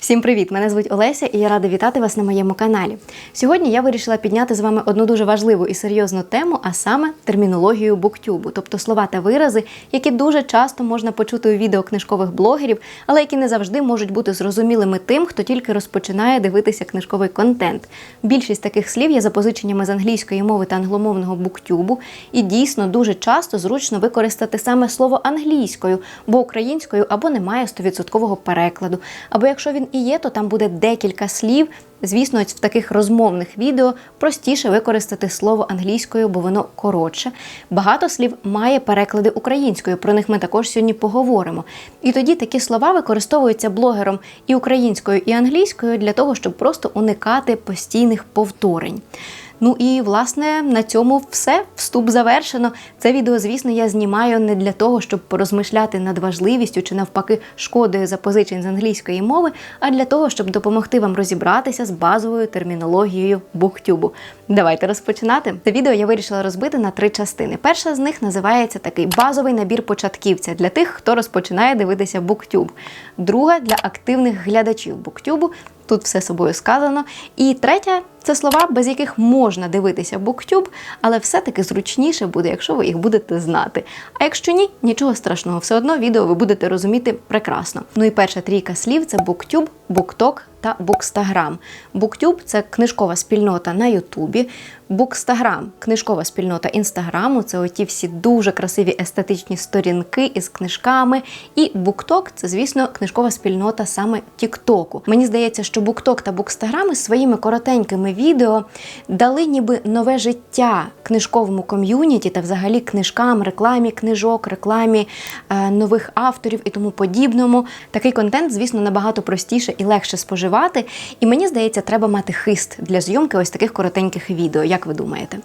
Всім привіт! Мене звуть Олеся і я рада вітати вас на моєму каналі. Сьогодні я вирішила підняти з вами одну дуже важливу і серйозну тему, а саме термінологію буктюбу, тобто слова та вирази, які дуже часто можна почути у відео книжкових блогерів, але які не завжди можуть бути зрозумілими тим, хто тільки розпочинає дивитися книжковий контент. Більшість таких слів є запозиченнями з англійської мови та англомовного буктюбу, і дійсно дуже часто зручно використати саме слово англійською, бо українською або немає 100% перекладу, або якщо він і є, то там буде декілька слів. Звісно, в таких розмовних відео простіше використати слово англійською, бо воно коротше. Багато слів має переклади українською. Про них ми також сьогодні поговоримо. І тоді такі слова використовуються блогером і українською, і англійською для того, щоб просто уникати постійних повторень. Ну і власне на цьому все. Вступ завершено. Це відео, звісно, я знімаю не для того, щоб порозмишляти над важливістю чи навпаки шкодою запозичень з англійської мови, а для того, щоб допомогти вам розібратися з базовою термінологією буктюбу. Давайте розпочинати. Це відео я вирішила розбити на три частини. Перша з них називається такий базовий набір початківця для тих, хто розпочинає дивитися буктюб. Друга для активних глядачів буктюбу. Тут все собою сказано. І третє це слова, без яких можна дивитися BookTube, але все-таки зручніше буде, якщо ви їх будете знати. А якщо ні, нічого страшного, все одно відео ви будете розуміти прекрасно. Ну і перша трійка слів це буктюб, букток та букстаграм. Буктюб це книжкова спільнота на Ютубі. Букстаграм книжкова спільнота інстаграму. Це оті всі дуже красиві естетичні сторінки із книжками. І букток це, звісно, книжкова спільнота саме Тіктоку. Мені здається, що букток та букстаграми своїми коротенькими відео дали ніби нове життя книжковому ком'юніті та взагалі книжкам, рекламі книжок, рекламі е, нових авторів і тому подібному. Такий контент, звісно, набагато простіше і легше споживати. І мені здається, треба мати хист для зйомки ось таких коротеньких відео. Як ви думаєте?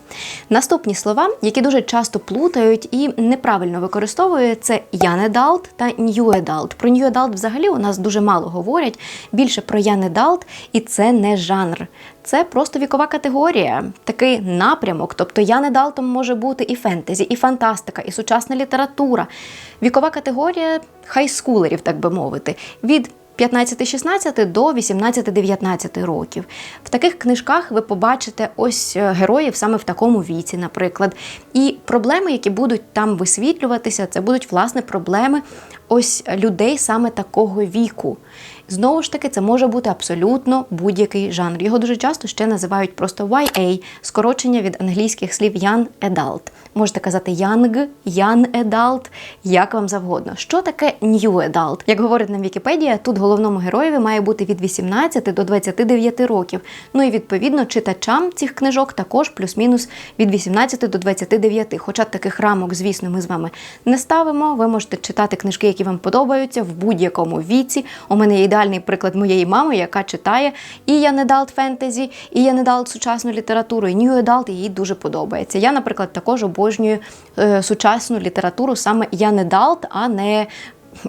Наступні слова, які дуже часто плутають і неправильно використовують, це young adult та new adult. Про new adult взагалі у нас дуже мало говорять. Більше про young adult, і це не жанр. Це просто вікова категорія, такий напрямок. Тобто я недалтом може бути і фентезі, і фантастика, і сучасна література. Вікова категорія хайскулерів, так би мовити, від 15-16 до 18-19 років. В таких книжках ви побачите ось е, героїв саме в такому віці, наприклад. І проблеми, які будуть там висвітлюватися, це будуть власне проблеми ось людей саме такого віку. Знову ж таки, це може бути абсолютно будь-який жанр. Його дуже часто ще називають просто YA, скорочення від англійських слів Young Adult. Можете казати Young, Young Adult, як вам завгодно. Що таке New Adult? Як говорить нам Вікіпедія, тут головному героєві має бути від 18 до 29 років. Ну і відповідно читачам цих книжок також плюс-мінус від 18 до 29. Хоча таких рамок, звісно, ми з вами не ставимо. Ви можете читати книжки, які вам подобаються в будь-якому віці. У мене є ідеальний приклад моєї мами, яка читає і я не фентезі, і я сучасну літературу, і New Adult, їй дуже подобається. Я, наприклад, також обожнюю е, сучасну літературу саме я а не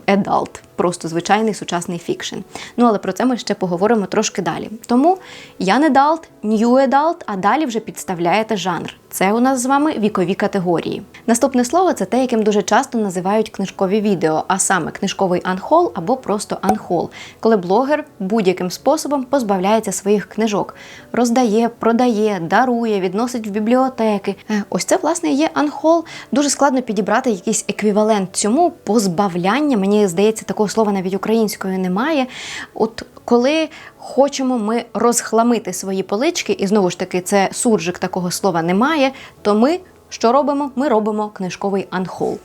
едалт. Просто звичайний сучасний фікшн. Ну, але про це ми ще поговоримо трошки далі. Тому я не далт, нью едалт, а далі вже підставляєте жанр. Це у нас з вами вікові категорії. Наступне слово це те, яким дуже часто називають книжкові відео, а саме книжковий анхол або просто анхол, коли блогер будь-яким способом позбавляється своїх книжок, роздає, продає, дарує, відносить в бібліотеки. Е, Ось це власне є анхол. Дуже складно підібрати якийсь еквівалент цьому позбавляння. Мені здається, такого слова навіть українською немає. От коли хочемо ми розхламити свої полички, і знову ж таки, це суржик такого слова немає, то ми. Що робимо? Ми робимо книжковий анхол.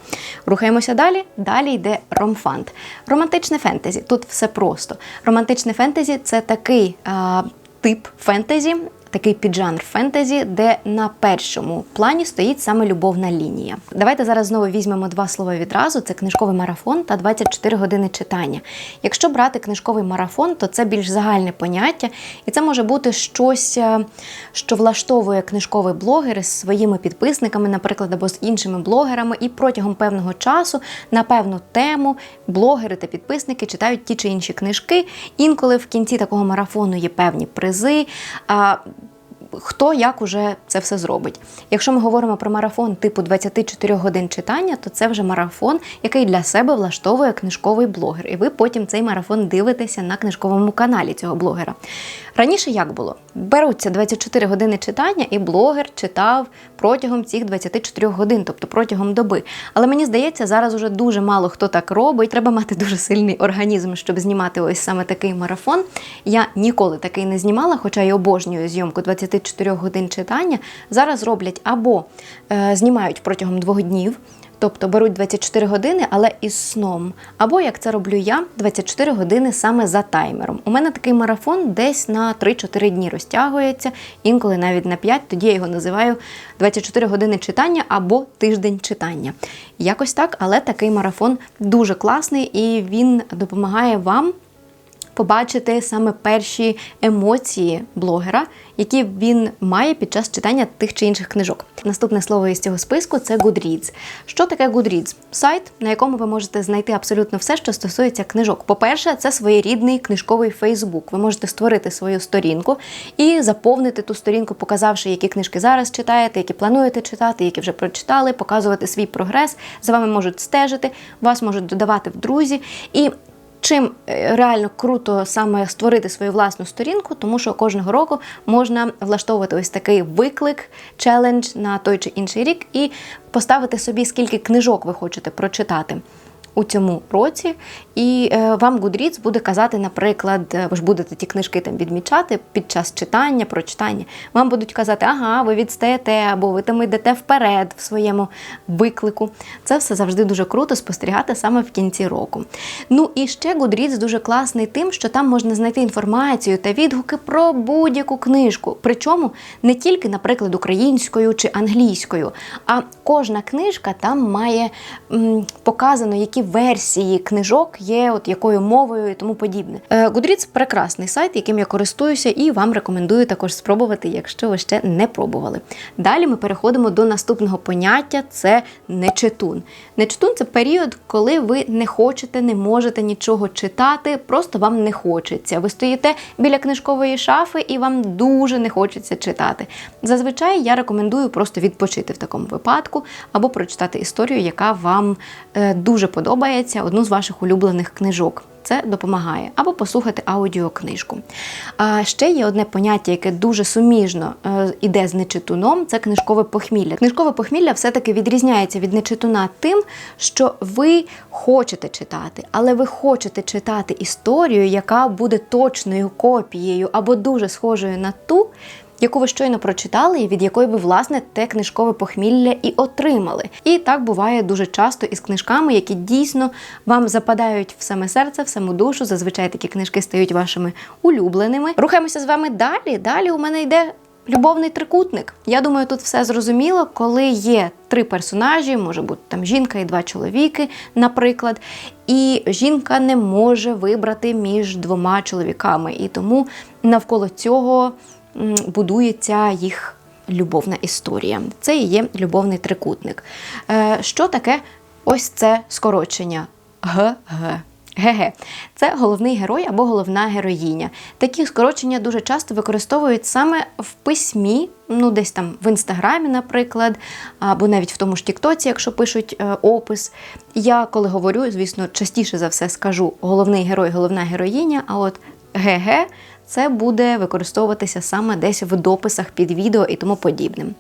Рухаємося далі. Далі йде ромфант. Романтичне фентезі. Тут все просто. Романтичне фентезі це такий а, тип фентезі, такий піджанр фентезі, де на першому плані стоїть саме любовна лінія. Давайте зараз знову візьмемо два слова відразу: це книжковий марафон та 24 години читання. Якщо брати книжковий марафон, то це більш загальне поняття, і це може бути щось, е, що влаштовує книжковий блогер з своїми підписниками, наприклад, або з іншими блогерами, і протягом певного часу на певну тему блогери та підписники читають ті чи інші книжки. Інколи в кінці такого марафону є певні призи. Хто як уже це все зробить. Якщо ми говоримо про марафон типу 24 годин читання, то це вже марафон, який для себе влаштовує книжковий блогер. І ви потім цей марафон дивитеся на книжковому каналі цього блогера. Раніше як було? Беруться 24 години читання, і блогер читав протягом цих 24 годин, тобто протягом доби. Але мені здається, зараз уже дуже мало хто так робить. Треба мати дуже сильний організм, щоб знімати ось саме такий марафон. Я ніколи такий не знімала, хоча й обожнюю зйомку 24 годин читання. Зараз роблять або е, знімають протягом двох днів. Тобто беруть 24 години, але із сном. Або як це роблю я, 24 години саме за таймером. У мене такий марафон десь на 3-4 дні розтягується, інколи навіть на 5, тоді я його називаю 24 години читання або тиждень читання. Якось так, але такий марафон дуже класний і він допомагає вам побачити саме перші емоції блогера, які він має під час читання тих чи інших книжок. Наступне слово із цього списку це Goodreads. Що таке Goodreads? Сайт, на якому ви можете знайти абсолютно все, що стосується книжок. По-перше, це своєрідний книжковий Фейсбук. Ви можете створити свою сторінку і заповнити ту сторінку, показавши, які книжки зараз читаєте, які плануєте читати, які вже прочитали, показувати свій прогрес. За вами можуть стежити, вас можуть додавати в друзі. І Чим е, реально круто саме створити свою власну сторінку, тому що кожного року можна влаштовувати ось такий виклик, челендж на той чи інший рік і поставити собі, скільки книжок ви хочете прочитати у цьому році, і е, вам Goodreads буде казати, наприклад, е, ви ж будете ті книжки там відмічати під час читання, прочитання. Вам будуть казати, ага, ви відстаєте, або ви там йдете вперед в своєму виклику. Це все завжди дуже круто спостерігати саме в кінці року. Ну і ще Goodreads дуже класний тим, що там можна знайти інформацію та відгуки про будь-яку книжку. Причому не тільки, наприклад, українською чи англійською, а кожна книжка там має м, показано, які версії книжок є, от якою мовою і тому подібне. Е, Goodreads – прекрасний сайт, яким я користуюся, і вам рекомендую також спробувати, якщо ви ще не пробували. Далі ми переходимо до наступного поняття: це нечитун. Нечитун це період, коли ви не хочете, не можете нічого читати, просто вам не хочеться. Ви стоїте біля книжкової шафи і вам дуже не хочеться читати. Зазвичай я рекомендую просто відпочити в такому випадку або прочитати історію, яка вам е, дуже подобається, одну з ваших улюблених книжок. Це допомагає або послухати аудіокнижку. А ще є одне поняття, яке дуже суміжно е, іде з нечитуном це книжкове похмілля. Книжкове похмілля все-таки відрізняється від нечитуна тим, що ви хочете читати, але ви хочете читати історію, яка буде точною копією або дуже схожою на ту яку ви щойно прочитали, і від якої ви, власне, те книжкове похмілля і отримали. І так буває дуже часто із книжками, які дійсно вам западають в саме серце, в саму душу. Зазвичай такі книжки стають вашими улюбленими. Рухаємося з вами далі. Далі у мене йде. Любовний трикутник. Я думаю, тут все зрозуміло, коли є три персонажі, може бути там жінка і два чоловіки, наприклад, і жінка не може вибрати між двома чоловіками. І тому навколо цього будується їх любовна історія. Це і є любовний трикутник. Е, що таке ось це скорочення? ГГ. ГГ. Це головний герой або головна героїня. Такі скорочення дуже часто використовують саме в письмі, ну десь там в інстаграмі, наприклад, або навіть в тому ж Тіктоці, якщо пишуть е, опис. Я коли говорю, звісно, частіше за все скажу головний герой, головна героїня, а от ГГ це буде використовуватися саме десь в дописах під відео і тому подібним.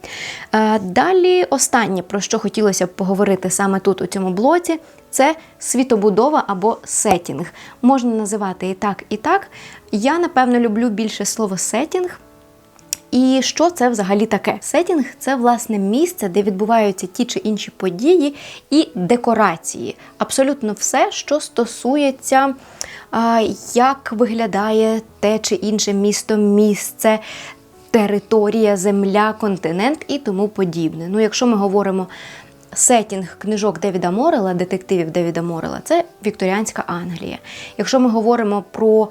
Е, далі, останнє, про що хотілося б поговорити саме тут, у цьому блоці, це світобудова або сетінг. Можна називати і так, і так. Я, напевно, люблю більше слово сетінг. І що це взагалі таке? Сетінг це власне місце, де відбуваються ті чи інші події і декорації. Абсолютно все, що стосується як виглядає те чи інше місто, місце, територія, земля, континент і тому подібне. Ну, якщо ми говоримо сетінг книжок Девіда Морела, детективів Девіда Морела, це Вікторіанська Англія. Якщо ми говоримо про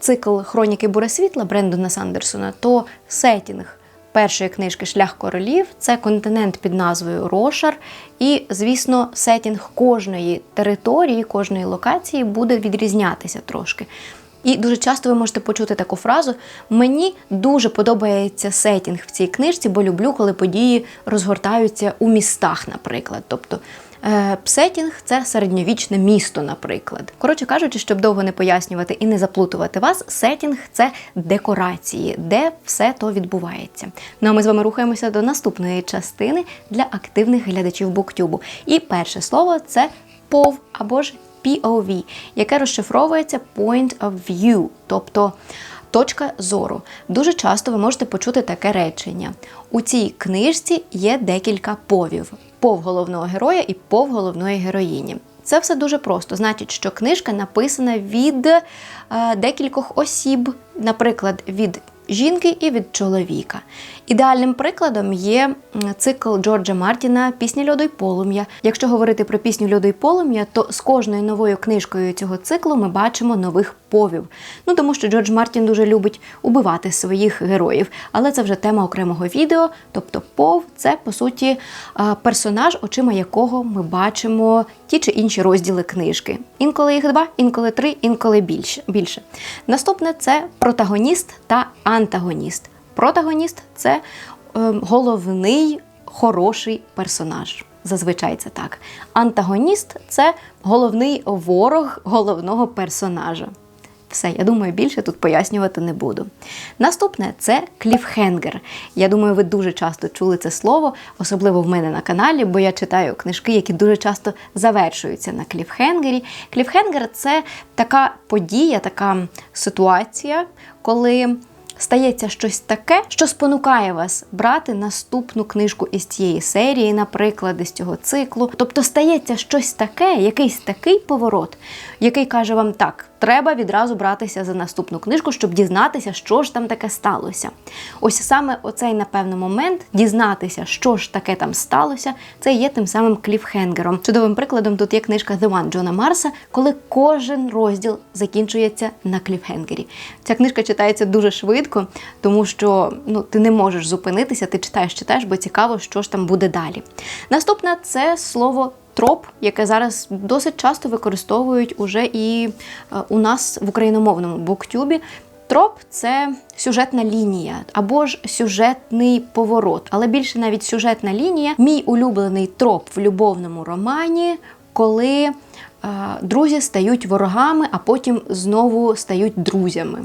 цикл Хроніки Буре світла Брендона Сандерсона, то сетінг першої книжки Шлях королів це континент під назвою Рошар. І, звісно, сетінг кожної території, кожної локації буде відрізнятися трошки. І дуже часто ви можете почути таку фразу: Мені дуже подобається сетінг в цій книжці, бо люблю, коли події розгортаються у містах, наприклад. Тобто е, сетінг це середньовічне місто, наприклад. Коротше кажучи, щоб довго не пояснювати і не заплутувати вас, сетінг це декорації, де все то відбувається. Ну а ми з вами рухаємося до наступної частини для активних глядачів буктюбу. І перше слово це POV або ж POV, яке розшифровується Point of View, тобто точка зору. Дуже часто ви можете почути таке речення. У цій книжці є декілька повів: пов головного героя і повголовної героїні. Це все дуже просто. Значить, що книжка написана від е, декількох осіб, наприклад, від жінки і від чоловіка. Ідеальним прикладом є цикл Джорджа Мартіна Пісня льоду й полум'я. Якщо говорити про пісню льоду й полум'я, то з кожною новою книжкою цього циклу ми бачимо нових повів. Ну тому що Джордж Мартін дуже любить убивати своїх героїв, але це вже тема окремого відео. Тобто, пов це по суті персонаж, очима якого ми бачимо ті чи інші розділи книжки. Інколи їх два, інколи три, інколи більше. Наступне це протагоніст та антагоніст. Протагоніст це е, головний хороший персонаж. Зазвичай це так. Антагоніст це головний ворог головного персонажа. Все, я думаю, більше тут пояснювати не буду. Наступне це кліфхенгер. Я думаю, ви дуже часто чули це слово, особливо в мене на каналі, бо я читаю книжки, які дуже часто завершуються на кліфхенгері. Кліфхенгер це така подія, така ситуація, коли стається щось таке, що спонукає вас брати наступну книжку із цієї серії, наприклад, із цього циклу. Тобто стається щось таке, якийсь такий поворот, який каже вам так. Треба відразу братися за наступну книжку, щоб дізнатися, що ж там таке сталося. Ось саме оцей, напевно, момент дізнатися, що ж таке там сталося, це є тим самим кліфхенгером. Чудовим прикладом тут є книжка The One Джона Марса, коли кожен розділ закінчується на кліфхенгері. Ця книжка читається дуже швидко, тому що ну, ти не можеш зупинитися, ти читаєш, читаєш, бо цікаво, що ж там буде далі. Наступне це слово троп, яке зараз досить часто використовують уже і е, у нас в україномовному буктюбі. Троп це сюжетна лінія або ж сюжетний поворот, але більше навіть сюжетна лінія. Мій улюблений троп в любовному романі, коли друзі стають ворогами, а потім знову стають друзями.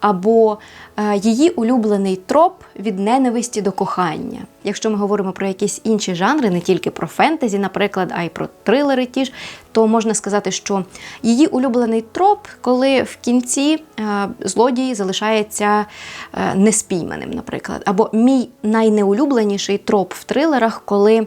Або її улюблений троп від ненависті до кохання. Якщо ми говоримо про якісь інші жанри, не тільки про фентезі, наприклад, а й про трилери ті ж, то можна сказати, що її улюблений троп, коли в кінці злодій залишається неспійманим, наприклад. Або мій найнеулюбленіший троп в трилерах, коли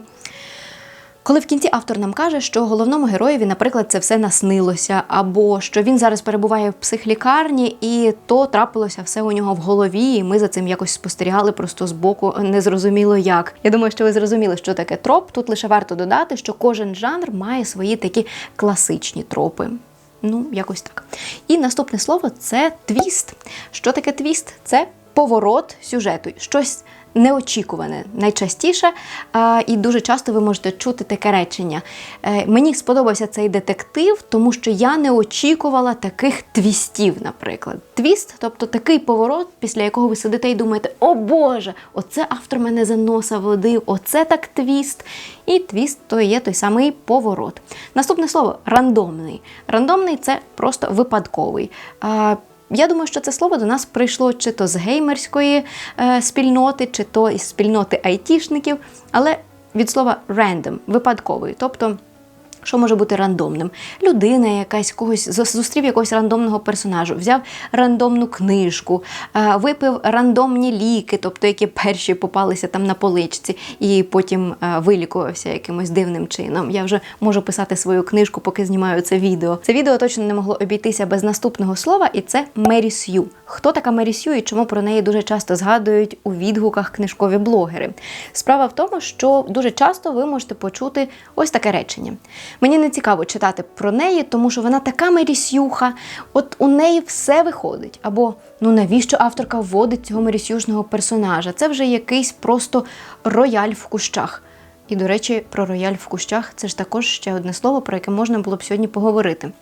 коли в кінці автор нам каже, що головному героєві, наприклад, це все наснилося, або що він зараз перебуває в психлікарні, і то трапилося все у нього в голові, і ми за цим якось спостерігали просто з боку, незрозуміло як. Я думаю, що ви зрозуміли, що таке троп. Тут лише варто додати, що кожен жанр має свої такі класичні тропи. Ну, якось так. І наступне слово це твіст. Що таке твіст? Це поворот сюжету. Щось неочікуване найчастіше, і дуже часто ви можете чути таке речення. Е, мені сподобався цей детектив, тому що я не очікувала таких твістів, наприклад. Твіст, тобто такий поворот, після якого ви сидите і думаєте, о Боже, оце автор мене за носа водив, оце так твіст. І твіст то є той самий поворот. Наступне слово рандомний. Рандомний це просто випадковий. Я думаю, що це слово до нас прийшло чи то з геймерської е, спільноти, чи то із спільноти айтішників, але від слова random, випадковий. тобто що може бути рандомним? Людина якась когось зустрів якогось рандомного персонажу, взяв рандомну книжку, е, випив рандомні ліки, тобто які перші попалися там на поличці, і потім е, вилікувався якимось дивним чином. Я вже можу писати свою книжку, поки знімаю це відео. Це відео точно не могло обійтися без наступного слова, і це Мері Сью. Хто така Мері Сью і чому про неї дуже часто згадують у відгуках книжкові блогери? Справа в тому, що дуже часто ви можете почути ось таке речення. Мені не цікаво читати про неї, тому що вона така мерісюха, от у неї все виходить. Або ну навіщо авторка вводить цього мерісюшного персонажа? Це вже якийсь просто рояль в кущах. І, до речі, про рояль в кущах це ж також ще одне слово, про яке можна було б сьогодні поговорити.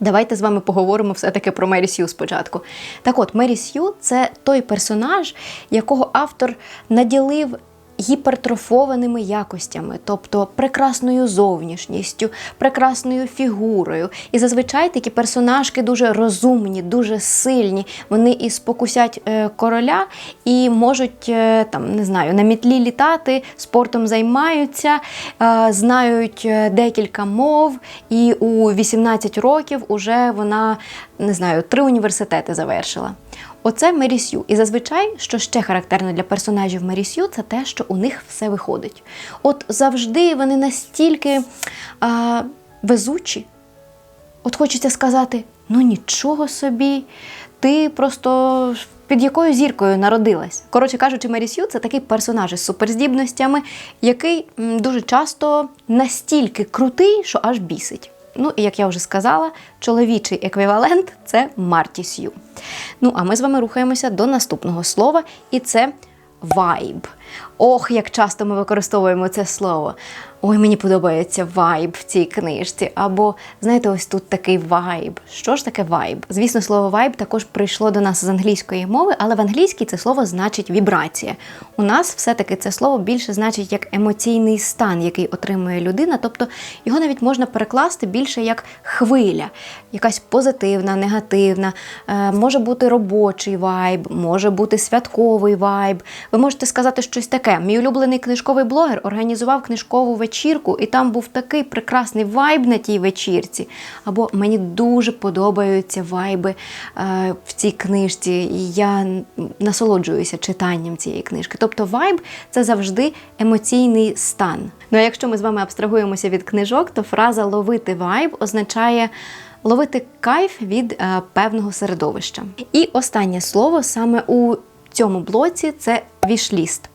Давайте з вами поговоримо все-таки про Мері Сью спочатку. Так от, Мері Сью – це той персонаж, якого автор наділив гіпертрофованими якостями, тобто прекрасною зовнішністю, прекрасною фігурою. І зазвичай такі персонажки дуже розумні, дуже сильні. Вони і спокусять е, короля, і можуть е, там не знаю на мітлі літати, спортом займаються, е, знають декілька мов, і у 18 років уже вона не знаю три університети завершила. Оце Мерісю. І зазвичай, що ще характерно для персонажів Мерісю, це те, що у них все виходить. От завжди вони настільки а, везучі. От хочеться сказати: ну нічого собі, ти просто. Під якою зіркою народилась? Коротше кажучи, Мерісю це такий персонаж із суперздібностями, який дуже часто настільки крутий, що аж бісить. Ну і як я вже сказала, чоловічий еквівалент це Марті Сью. Ну, а ми з вами рухаємося до наступного слова, і це вайб. Ох, як часто ми використовуємо це слово. Ой, мені подобається вайб в цій книжці. Або, знаєте, ось тут такий вайб. Що ж таке вайб? Звісно, слово вайб також прийшло до нас з англійської мови, але в англійській це слово значить вібрація. У нас все-таки це слово більше значить як емоційний стан, який отримує людина. Тобто його навіть можна перекласти більше як хвиля, якась позитивна, негативна, е, може бути робочий вайб, може бути святковий вайб. Ви можете сказати щось таке. Мій улюблений книжковий блогер організував книжкову вечірку, і там був такий прекрасний вайб на тій вечірці. Або мені дуже подобаються вайби е, в цій книжці, і я насолоджуюся читанням цієї книжки. Тобто вайб це завжди емоційний стан. Ну а якщо ми з вами абстрагуємося від книжок, то фраза ловити вайб означає. Ловити кайф від е, певного середовища. І останнє слово саме у цьому блоці це вішліст.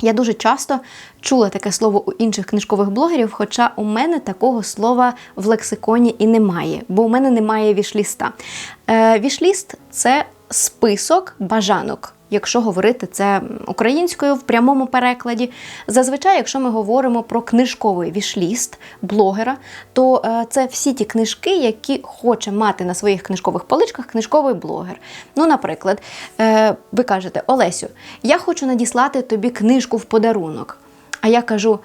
Я дуже часто чула таке слово у інших книжкових блогерів, хоча у мене такого слова в лексиконі і немає, бо у мене немає вішліста. Е, Вішліст це список бажанок. Якщо говорити це українською в прямому перекладі, зазвичай, якщо ми говоримо про книжковий вішліст блогера, то е, це всі ті книжки, які хоче мати на своїх книжкових поличках книжковий блогер. Ну, наприклад, е, ви кажете, Олесю, я хочу надіслати тобі книжку в подарунок. А я кажу.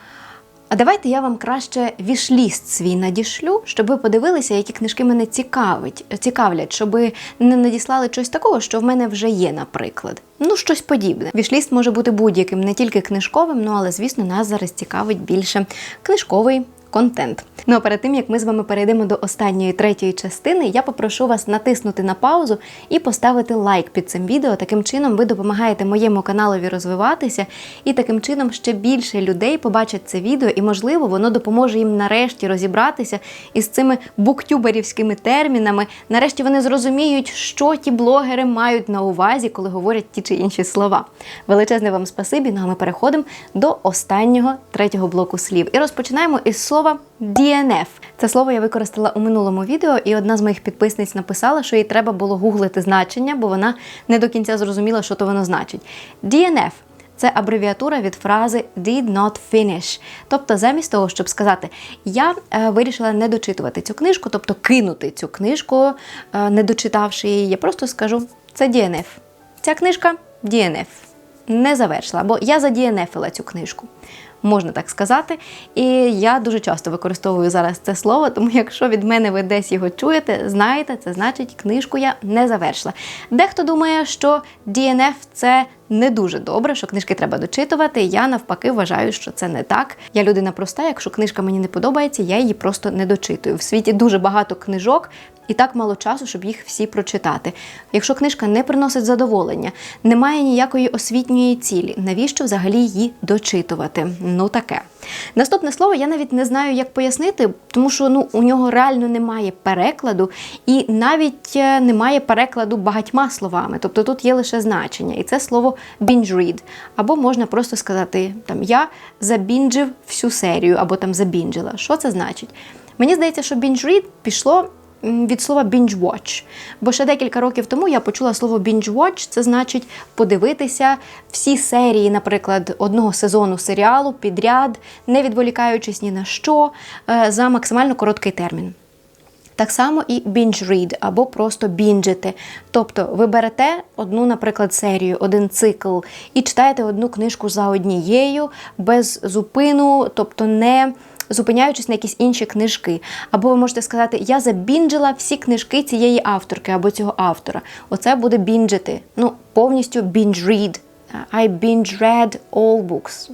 А давайте я вам краще вішліст свій надішлю, щоб ви подивилися, які книжки мене цікавить, цікавлять, щоб не надіслали щось такого, що в мене вже є, наприклад. Ну, щось подібне. Вішліст може бути будь-яким, не тільки книжковим, ну але, звісно, нас зараз цікавить більше книжковий контент. Ну а перед тим як ми з вами перейдемо до останньої третьої частини, я попрошу вас натиснути на паузу і поставити лайк під цим відео. Таким чином ви допомагаєте моєму каналові розвиватися, і таким чином ще більше людей побачать це відео, і, можливо, воно допоможе їм нарешті розібратися із цими буктюберівськими термінами. Нарешті вони зрозуміють, що ті блогери мають на увазі, коли говорять ті чи інші слова. Величезне вам спасибі. Ну а ми переходимо до останнього третього блоку слів. І розпочинаємо із слова DNF. Це слово я використала у минулому відео, і одна з моїх підписниць написала, що їй треба було гуглити значення, бо вона не до кінця зрозуміла, що то воно значить. DNF – це абревіатура від фрази did not finish. Тобто, замість того, щоб сказати, я е, вирішила не дочитувати цю книжку, тобто кинути цю книжку, е, не дочитавши її, я просто скажу, це DNF. Ця книжка DNF. Не завершила, бо я задієнефила цю книжку можна так сказати. І я дуже часто використовую зараз це слово, тому якщо від мене ви десь його чуєте, знаєте, це значить, книжку я не завершила. Дехто думає, що DNF – це не дуже добре, що книжки треба дочитувати. Я навпаки вважаю, що це не так. Я людина проста. Якщо книжка мені не подобається, я її просто не дочитую. В світі дуже багато книжок. І так мало часу, щоб їх всі прочитати. Якщо книжка не приносить задоволення, немає ніякої освітньої цілі, навіщо взагалі її дочитувати? Ну таке. Наступне слово я навіть не знаю, як пояснити, тому що ну, у нього реально немає перекладу, і навіть е, немає перекладу багатьма словами. Тобто тут є лише значення. І це слово binge read. Або можна просто сказати, там я забінджив всю серію, або там забінджила. Що це значить? Мені здається, що binge read пішло від слова binge watch. Бо ще декілька років тому я почула слово binge watch, це значить подивитися всі серії, наприклад, одного сезону серіалу підряд, не відволікаючись ні на що, е, за максимально короткий термін. Так само і binge read або просто бінджити. Тобто ви берете одну, наприклад, серію, один цикл і читаєте одну книжку за однією без зупину, тобто не зупиняючись на якісь інші книжки. Або ви можете сказати, я забінджила всі книжки цієї авторки або цього автора. Оце буде бінджити. Ну, повністю binge read. I binge read all books.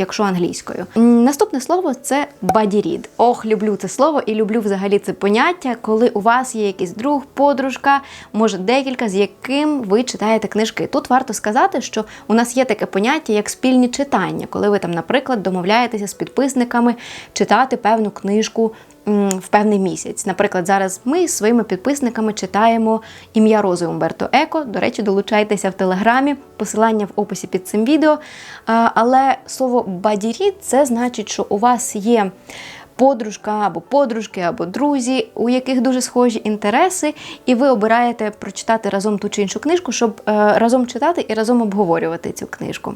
Якщо англійською. Наступне слово це бадірід. Ох, люблю це слово і люблю взагалі це поняття, коли у вас є якийсь друг, подружка, може декілька, з яким ви читаєте книжки. Тут варто сказати, що у нас є таке поняття, як спільні читання, коли ви там, наприклад, домовляєтеся з підписниками читати певну книжку в певний місяць. Наприклад, зараз ми з своїми підписниками читаємо ім'я Рози Умберто Еко. До речі, долучайтеся в телеграмі, посилання в описі під цим відео. Але слово бадірі це значить, що у вас є. Подружка або подружки, або друзі, у яких дуже схожі інтереси, і ви обираєте прочитати разом ту чи іншу книжку, щоб е, разом читати і разом обговорювати цю книжку.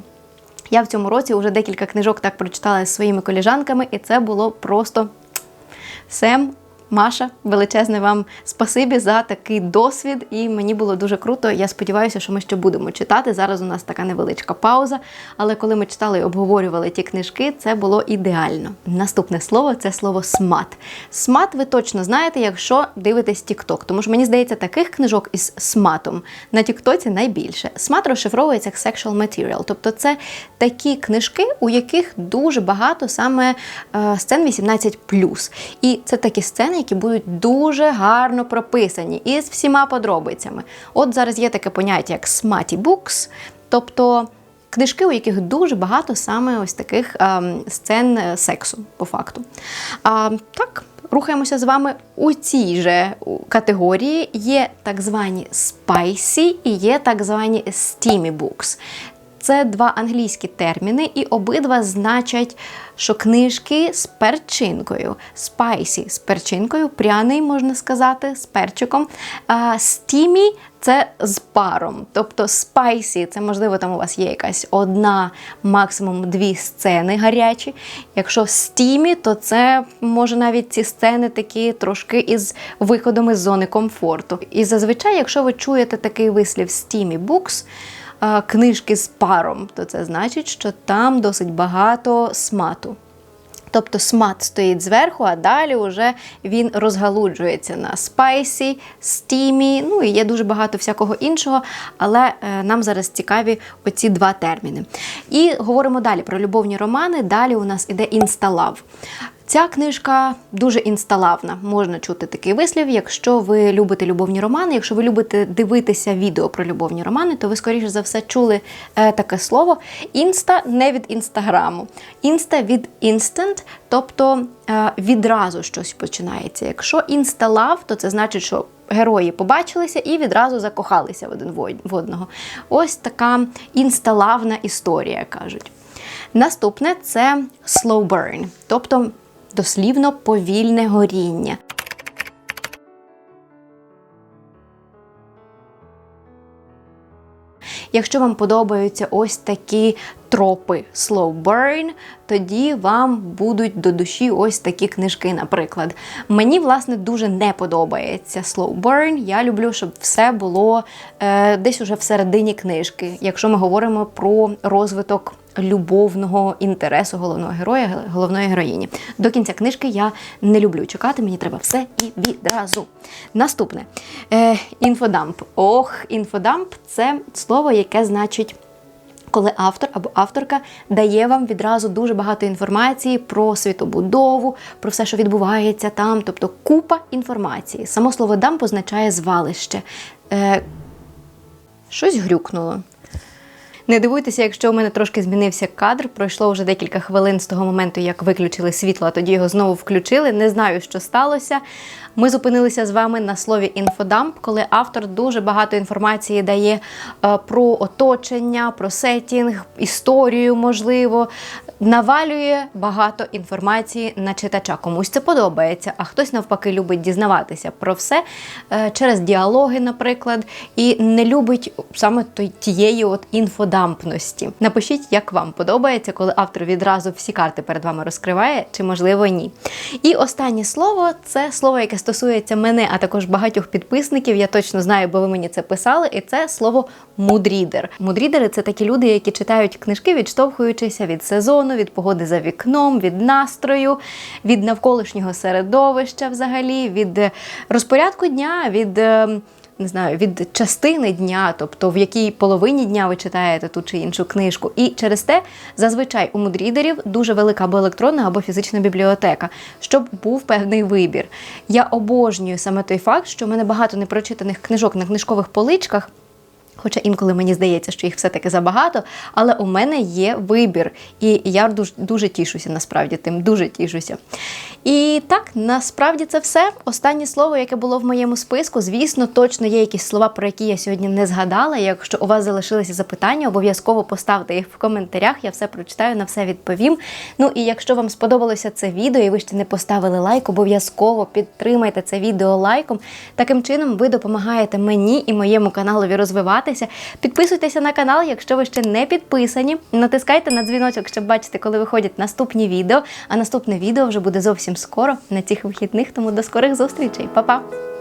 Я в цьому році вже декілька книжок так прочитала зі своїми коліжанками, і це було просто Сем, Маша, величезне вам спасибі за такий досвід, і мені було дуже круто. Я сподіваюся, що ми ще будемо читати. Зараз у нас така невеличка пауза. Але коли ми читали і обговорювали ті книжки, це було ідеально. Наступне слово це слово смат. Смат ви точно знаєте, якщо дивитесь TikTok, тому що мені здається, таких книжок із сматом на Тіктоці найбільше. Смат розшифровується як sexual material, тобто це такі книжки, у яких дуже багато саме е, сцен 18+. І це такі сцени, які будуть дуже гарно прописані із всіма подробицями. От зараз є таке поняття, як smutty books, тобто книжки, у яких дуже багато саме ось таких ем, сцен е, сексу, по факту. А, так. Рухаємося з вами у цій же категорії. Є так звані spicy і є так звані steamy books. Це два англійські терміни, і обидва значать, що книжки з перчинкою. Spicy з перчинкою, пряний, можна сказати, з перчиком. Steamy – це з паром. Тобто spicy – це, можливо, там у вас є якась одна, максимум дві сцени гарячі. Якщо steamy, то це може навіть ці сцени такі трошки із виходом із зони комфорту. І зазвичай, якщо ви чуєте такий вислів books, а, книжки з паром, то це значить, що там досить багато смату. Тобто смат стоїть зверху, а далі вже він розгалуджується на спайсі, стімі, ну і є дуже багато всякого іншого, але е, нам зараз цікаві оці два терміни. І говоримо далі про любовні романи. Далі у нас іде інсталав. Ця книжка дуже інсталавна. Можна чути такий вислів. Якщо ви любите любовні романи, якщо ви любите дивитися відео про любовні романи, то ви, скоріше за все, чули е, таке слово. Інста не від інстаграму. Інста від інстант, тобто е, відразу щось починається. Якщо інсталав, то це значить, що герої побачилися і відразу закохалися в один в одного. Ось така інсталавна історія, кажуть. Наступне це slow burn, тобто дослівно повільне горіння. Якщо вам подобаються ось такі тропи slow burn, тоді вам будуть до душі ось такі книжки, наприклад. Мені, власне, дуже не подобається slow burn. Я люблю, щоб все було е, десь уже всередині книжки, якщо ми говоримо про розвиток любовного інтересу головного героя, головної героїні. До кінця книжки я не люблю чекати, мені треба все і відразу. Наступне Е, інфодамп. Ох, інфодамп це слово, яке значить. Коли автор або авторка дає вам відразу дуже багато інформації про світобудову, про все, що відбувається там, тобто купа інформації. Само слово дам означає звалище. Е, Щось грюкнуло. Не дивуйтеся, якщо у мене трошки змінився кадр. Пройшло вже декілька хвилин з того моменту, як виключили світло, а тоді його знову включили. Не знаю, що сталося. Ми зупинилися з вами на слові інфодамп, коли автор дуже багато інформації дає е, про оточення, про сетінг, історію, можливо, навалює багато інформації на читача. Комусь це подобається, а хтось навпаки любить дізнаватися про все е, через діалоги, наприклад, і не любить саме тієї от інфодамп. Дампності. Напишіть, як вам подобається, коли автор відразу всі карти перед вами розкриває, чи можливо ні. І останнє слово це слово, яке стосується мене, а також багатьох підписників. Я точно знаю, бо ви мені це писали. І це слово мудрідер. Мудрідери це такі люди, які читають книжки, відштовхуючися від сезону, від погоди за вікном, від настрою, від навколишнього середовища, взагалі, від е, розпорядку дня, від. Не знаю, від частини дня, тобто в якій половині дня ви читаєте ту чи іншу книжку. І через те зазвичай у мудрідерів дуже велика або електронна, або фізична бібліотека, щоб був певний вибір. Я обожнюю саме той факт, що в мене багато непрочитаних книжок на книжкових поличках. Хоча інколи мені здається, що їх все-таки забагато, але у мене є вибір. І я дуже, дуже тішуся, насправді тим, дуже тішуся. І так, насправді це все. Останнє слово, яке було в моєму списку. Звісно, точно є якісь слова, про які я сьогодні не згадала. Якщо у вас залишилися запитання, обов'язково поставте їх в коментарях. Я все прочитаю, на все відповім. Ну і якщо вам сподобалося це відео і ви ще не поставили лайк, обов'язково підтримайте це відео лайком. Таким чином ви допомагаєте мені і моєму каналові розвиватися. Підписуйтеся на канал, якщо ви ще не підписані. Натискайте на дзвіночок, щоб бачити, коли виходять наступні відео. А наступне відео вже буде зовсім скоро на цих вихідних. Тому до скорих зустрічей. Па-па!